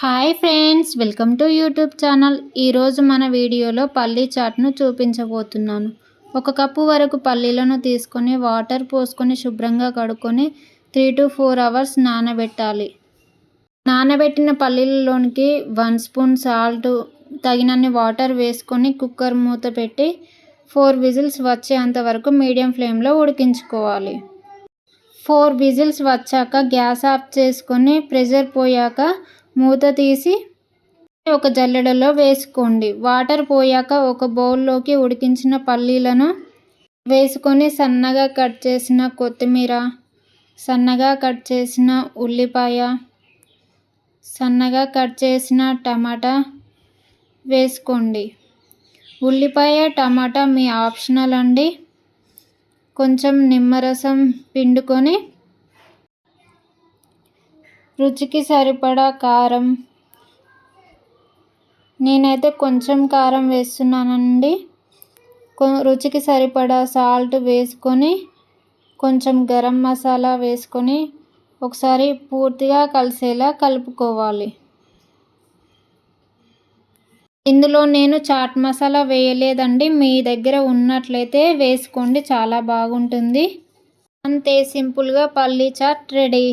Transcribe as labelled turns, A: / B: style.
A: Hi friends welcome to YouTube channel ఈరోజు మన వీడియోలో పల్లీ చాట్ను చూపించబోతున్నాను. ఒక కప్పు వరకు పల్లీలను తీసుకొని వాటర్ పోసుకొని శుభ్రంగా కడుక్కొని త్రీ టు ఫోర్ అవర్స్ నానబెట్టాలి. నానబెట్టిన పల్లీలలోనికి వన్ స్పూన్ సాల్ట్ తగినన్ని వాటర్ వేసుకొని కుక్కర్ మూత పెట్టి ఫోర్ విజిల్స్ వచ్చేంత వరకు మీడియం ఫ్లేమ్లో ఉడికించుకోవాలి. ఫోర్ విజిల్స్ వచ్చాక గ్యాస్ ఆఫ్ చేసుకొని ప్రెషర్ పోయాక మూత తీసి ఒక జల్లెడలో వేసుకోండి. వాటర్ పోయాక ఒక బౌల్లోకి ఉడికించిన పల్లీలను వేసుకొని సన్నగా కట్ చేసిన కొత్తిమీర సన్నగా కట్ చేసిన ఉల్లిపాయ సన్నగా కట్ చేసిన టమాటా వేసుకోండి. ఉల్లిపాయ టమాటా మీ ఆప్షనల్ అండి. కొంచెం నిమ్మరసం పిండుకొని రుచికి సరిపడా కారం. నేనైతే కొంచెం కారం వేస్తున్నానండి. రుచికి సరిపడా సాల్ట్ వేసుకొని కొంచెం గరం మసాలా వేసుకొని ఒకసారి పూర్తిగా కలిసేలా కలుపుకోవాలి. ఇందులో నేను చాట్ మసాలా వేయలేదండి. మీ దగ్గర ఉన్నట్లయితే వేసుకోండి. చాలా బాగుంటుంది. అంతే సింపుల్గా పల్లీ చాట్ రెడీ.